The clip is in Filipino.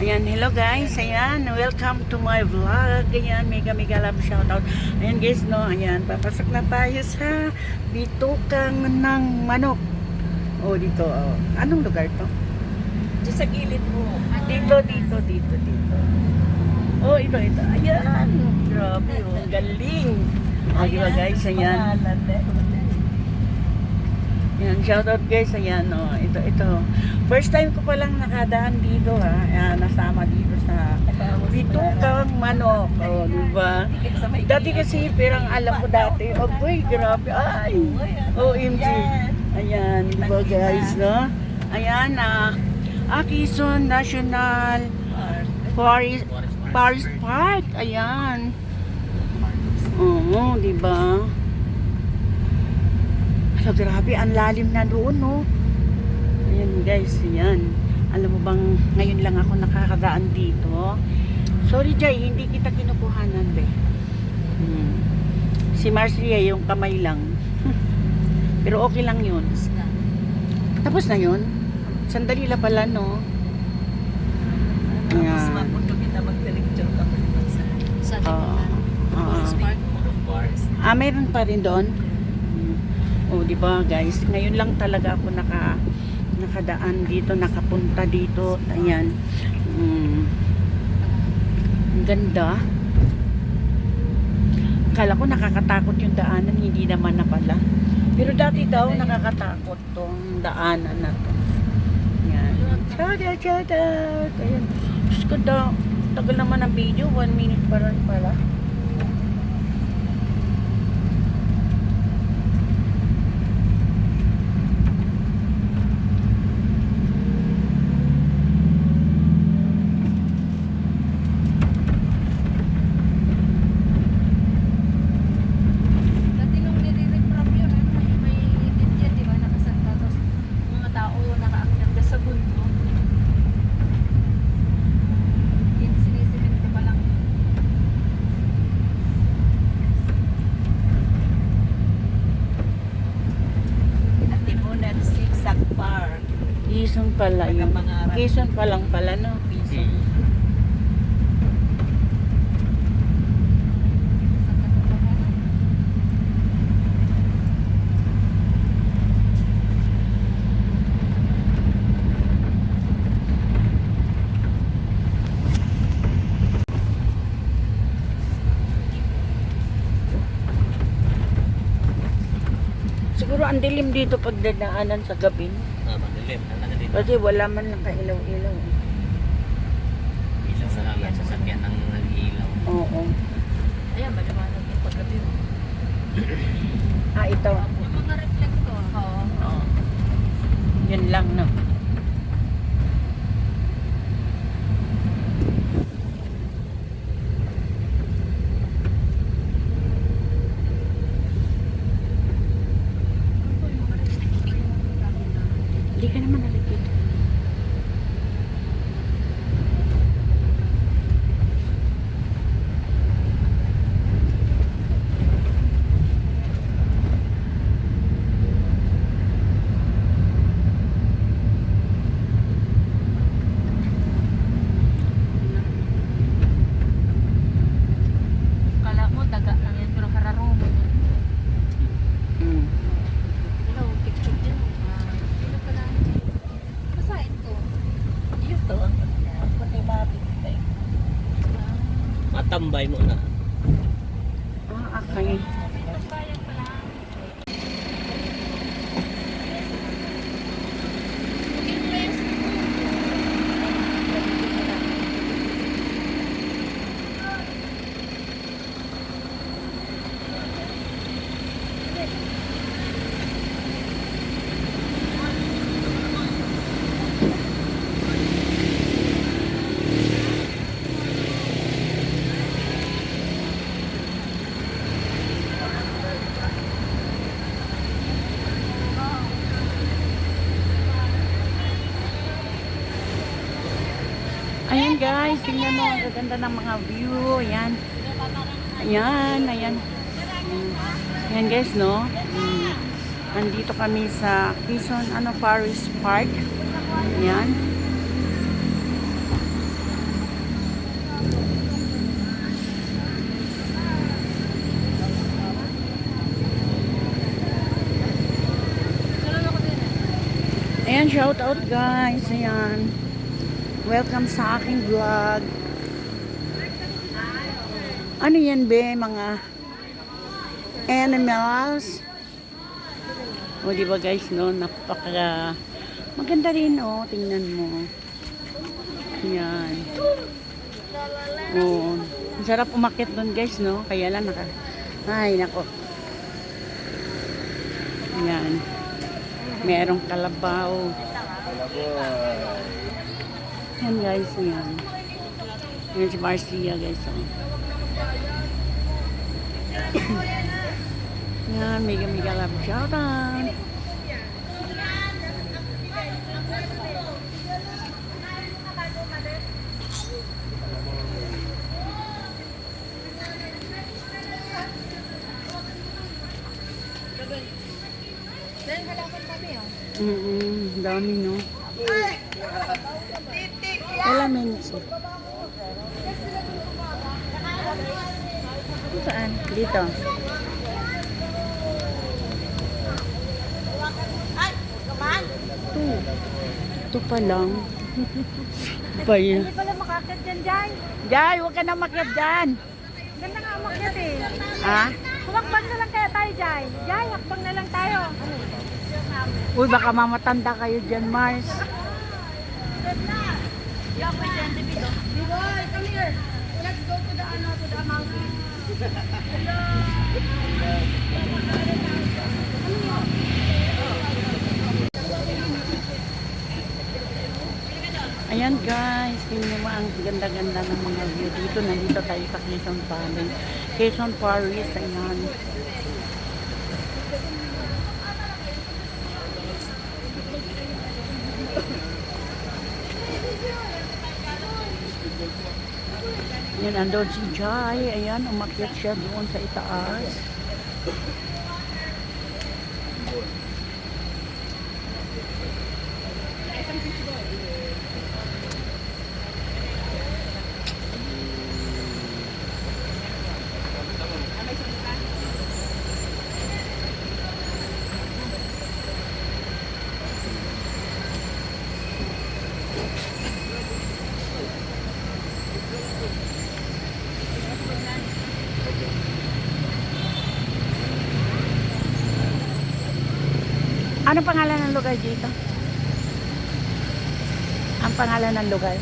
Ayan, hello guys. Ayan, welcome to my vlog. Ayan, mega mega love shoutout. Ayan guys, no. Ayan, papasok na tayo sa bitukang ng manok. Oh, dito. Oh. Anong lugar to? Diyan sa gilid mo. Dito, dito, dito, dito. Oh, ito, ito. Ayan. Grabe, oh. Galing. Oh, guys? Ayan. Ayan, shoutout guys. Ayan, oh. Ito, ito. First time ko palang nakadaan dito, ha. Ayan, nasama dito sa bitukang manok. Oh, di ba? Dati kasi, perang alam ko dati. Oh, boy, grabe. Ay! OMG. Ayan, di ba guys, no? Ayan, ah, ah, Quezon National Forest, Forest Park. Ayan. Oo, di ba? Hala, grabe, ang lalim na doon, no? Ayan, guys, ayan. Alam mo bang, ngayon lang ako nakakadaan dito. Sorry, Jay, hindi kita kinukuhanan, be. Hmm. Si Marcia, yung kamay lang. Pero okay lang yun. Tapos na yun? Sandali la pala, no? Tapos Ayan. mapunto kita mag-lecture ka pa sa Sa Park. Forest. Ah, mayroon pa rin doon? Hmm. Oh, di ba guys? Ngayon lang talaga ako naka nakadaan dito, nakapunta dito. Ayan. Mm. Ang ganda. Akala ko nakakatakot yung daanan, hindi naman na pala. Pero dati daw nakakatakot tong daanan na to. Ayan. Shout out, shout out. Ayan. Diyos ko daw. Tagal naman ang video. One minute pa rin pala. Dati nung nire-reprop yun, ano, may, may edit yan, di ba? Nakasanta. Tapos mga tao nakaakyat ka sa bundok. Yan, sinisimit ko pa lang. Timunan Zigzag Park. Quezon pala yun. Quezon pa lang pala, no? Sa katotohanan. Siguro ang dilim dito pag dadaanan sa gabi. no? Ano? Kasi wala man lang kailaw-ilaw. eh. Ilaw na lang ang sasakyan ng nag-ilaw. Oo. Ayan, maliwanag yung paggabi. oh. Ah, ito. Yung mga reflector. Oo. Oo. Yun lang, no? Hindi ka naman nalipit. Kala mo, daga lang yan, pero hararomo. Mm. Hello, picture din. Ah, Sino pala? Basahin to. Ito ang ang puti mabigay. Ah, Matambay mo guys. Tingnan mo. Ang ganda ng mga view. Ayan. Ayan. Ayan. Ayan guys, no? Mm. Nandito kami sa Quezon ano, Forest Park. Ayan. Ayan, shout out guys. Ayan. Welcome sa aking vlog. Ano yan be, mga animals? O di ba guys, no? Napaka maganda rin, oh. Tingnan mo. Yan. Oh, ang sarap umakit doon guys, no? Kaya lang naka... Ay, nako. Yan. Merong kalabaw. Yan guys, yan. Yan si Marcia guys. Oh. yan, mega mega love shout out. Then halaman kami oh. Mm dami no. Minutes eh? Saan? Dito. Ito. Ito pa lang. ba yun? Hindi pala makakit dyan, Jai. Jai, huwag ka na makyat dyan. Ganda nga umakyat eh. Ha? Humakbang na lang kaya tayo, Jai. Jai, hakbang na lang tayo. Uy, baka mamatanda kayo dyan, Mars. Yak, may sentiment oh. Boy, come here. Let's go to the, ano, to the mountain. Ayan guys, tingnan mo ang ganda-ganda ng mga view dito. Nandito tayo sa Quezon Valley. Quezon Paris, ayan. Yan, andun si Jai. Ayan, umakyat siya doon sa itaas. Ano pangalan ng lugar dito? Ang pangalan ng lugar?